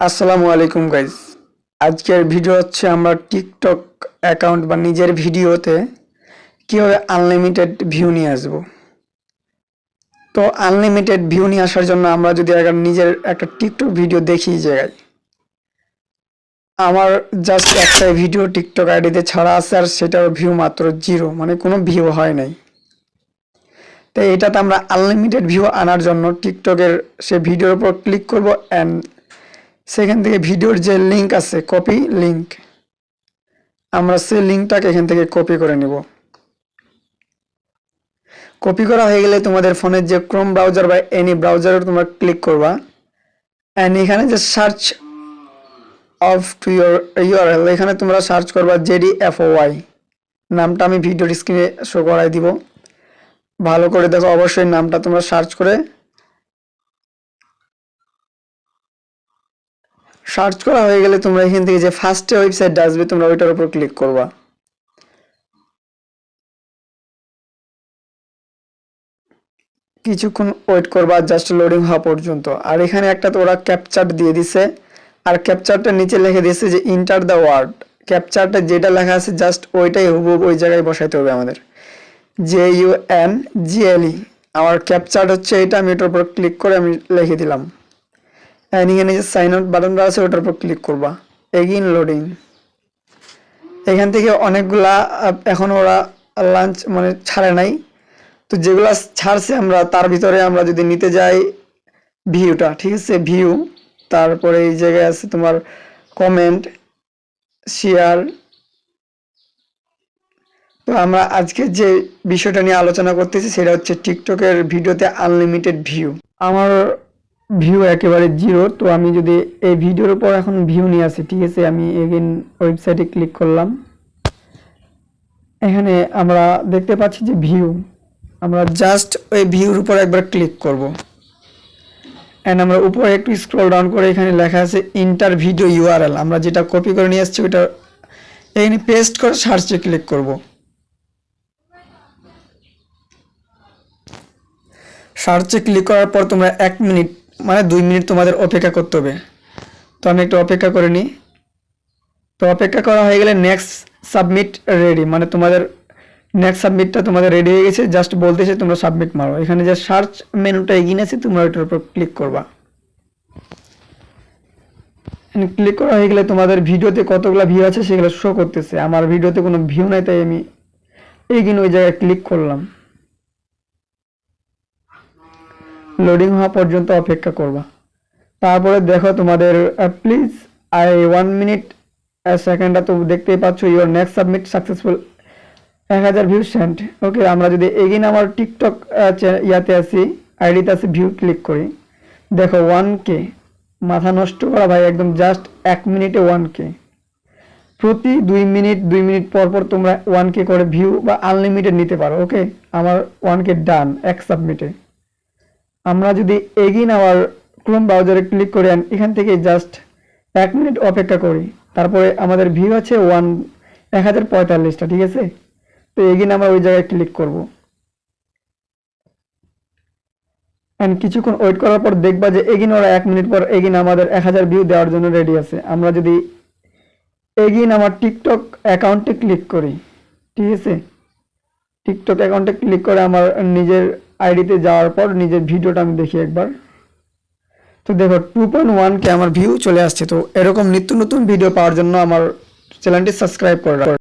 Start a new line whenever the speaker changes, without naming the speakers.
আসসালামু আলাইকুম গাইজ আজকের ভিডিও হচ্ছে আমরা টিকটক অ্যাকাউন্ট বা নিজের ভিডিওতে কীভাবে আনলিমিটেড ভিউ নিয়ে আসব। তো আনলিমিটেড ভিউ নিয়ে আসার জন্য আমরা যদি একটা নিজের একটা টিকটক ভিডিও দেখি জায়গায় আমার জাস্ট একটাই ভিডিও টিকটক আইডিতে ছাড়া আছে আর সেটার ভিউ মাত্র জিরো মানে কোনো ভিউ হয় নাই। তো এটাতে আমরা আনলিমিটেড ভিউ আনার জন্য টিকটকের সে ভিডিওর উপর ক্লিক করব অ্যান্ড সেখান থেকে ভিডিওর যে লিঙ্ক আছে কপি লিঙ্ক আমরা সেই লিঙ্কটাকে এখান থেকে কপি করে নিব। কপি করা হয়ে গেলে তোমাদের ফোনের যে ক্রোম ব্রাউজার বা এনি ব্রাউজারে তোমরা ক্লিক করবা। অ্যান্ড এখানে যে search of to your URL এখানে তোমরা সার্চ করবা জেডি এফ ওয়াই নামটা আমি ভিডিওর স্ক্রিনে শো করাই দিব। ভালো করে দেখো, অবশ্যই নামটা তোমরা সার্চ করে সার্চ করা হয়ে গেলে তোমরা এখান থেকে যে ফার্স্টে ওয়েবসাইটটা আসবে, তোমরা ওইটার উপর ক্লিক করবা। কিছুক্ষণ ওয়েট করবা জাস্ট লোডিং হওয়া পর্যন্ত। আর এখানে একটা তো ওরা ক্যাপচার দিয়ে দিছে। আর ক্যাপচারটা নিচে লিখে দিয়েছে যে ইন্টার দ্য ওয়ার্ড ক্যাপচারটা যেটা লেখা আছে জাস্ট ওইটাই হুবহুব ওই জায়গায় বসাইতে হবে আমাদের। জে ইউ এন জিএলই আমার ক্যাপচার হচ্ছে এটা, আমি এটার উপর ক্লিক করে আমি লিখে দিলাম। এখানে যে সাইন আউট বাটনটা আছে, ওটার উপর ক্লিক করবা। এগিন লোডিং এখান থেকে অনেকগুলা এখন ওরা লাঞ্চ মানে ছাড়ে নাই। তো যেগুলা ছাড়ছে আমরা, তার ভিতরে আমরা যদি নিতে যাই ভিউটা ঠিক আছে? ভিউ তারপরে এই জায়গায় আছে তোমার কমেন্ট শেয়ার তো আমরা আজকে যে বিষয়টা নিয়ে আলোচনা করতেছি, সেটা হচ্ছে টিকটকের ভিডিওতে আনলিমিটেড ভিউ আমার ভিউ একেবারে জিরো তো আমি যদি এই ভিডিওর উপর এখন ভিউ নিয়ে আসি, ঠিক আছে? আমি এগেন ওয়েবসাইটে ক্লিক করলাম। এখানে আমরা দেখতে পাচ্ছি যে ভিউ আমরা জাস্ট ওই ভিউর উপর একবার ক্লিক করব। অ্যান্ড আমরা উপরে একটু স্ক্রল ডাউন করে এখানে লেখা আছে ইন্টার ভিডিও ইউআরএল আমরা যেটা কপি করে নিয়ে আসছি, ওইটা এখানে পেস্ট করে সার্চে ক্লিক করব। সার্চে ক্লিক করার পর তোমরা এক মিনিট মানে দুই মিনিট তোমাদের অপেক্ষা করতে হবে। তো আমি একটু অপেক্ষা করে নিই। তো অপেক্ষা করা হয়ে গেলে নেক্সট সাবমিট রেডি মানে তোমাদের নেক্সট সাবমিটটা তোমাদের রেডি হয়ে গেছে। জাস্ট বলতেছে তোমরা সাবমিট মারো। এখানে যে সার্চ মেনুটা এগিয়ে আছে তোমরা ওইটার উপর ক্লিক করবা। ক্লিক করা হয়ে গেলে তোমাদের ভিডিওতে কতগুলো ভিউ আছে সেগুলো শো করতেছে। আমার ভিডিওতে কোনো ভিউ নাই, তাই আমি এগিয়ে ওই জায়গায় ক্লিক করলাম। লোডিং হওয়া পর্যন্ত অপেক্ষা করবা। তারপরে দেখো তোমাদের প্লিজ আই ওয়ান মিনিট সেকেন্ডটা তো দেখতেই পাচ্ছ ইউর নেক্সট সাবমিট সাকসেসফুল এক হাজার ভিউ সেন্ট ওকে আমরা যদি এগিন আমার টিকটক ইয়াতে আসি আইডিতে আসি ভিউ ক্লিক করি। দেখো ওয়ান কে মাথা নষ্ট করা ভাই, একদম জাস্ট এক মিনিটে ওয়ান কে প্রতি দুই মিনিট দুই মিনিট পর পর তোমরা ওয়ান কে করে ভিউ বা আনলিমিটেড নিতে পারো ওকে আমার ওয়ান কে ডান এক সাবমিটে আমরা যদি এগিন আওয়ার ক্রোম ব্রাউজারে ক্লিক করি এখান থেকে জাস্ট এক মিনিট অপেক্ষা করি, তারপরে আমাদের ভিউ আছে ওয়ান এক হাজার পঁয়তাল্লিশটা, ঠিক আছে? তো এগিন আমরা ওই জায়গায় ক্লিক করব। অ্যান্ড কিছুক্ষণ ওয়েট করার পর দেখবা যে এগিন ওরা এক মিনিট পর এগিন আমাদের এক হাজার ভিউ দেওয়ার জন্য রেডি আছে। আমরা যদি এগিন আমার টিকটক অ্যাকাউন্টে ক্লিক করি, ঠিক আছে? টিকটক অ্যাকাউন্টে ক্লিক করে আমার নিজের আইডিতে যাওয়ার পর নিজের ভিডিওটা আমি দেখি একবার। তো দেখো টু পয়েন্ট ওয়ান কে আমার ভিউ চলে আসছে। তো এরকম নিত্য নতুন ভিডিও পাওয়ার জন্য আমার চ্যানেলটি সাবস্ক্রাইব করে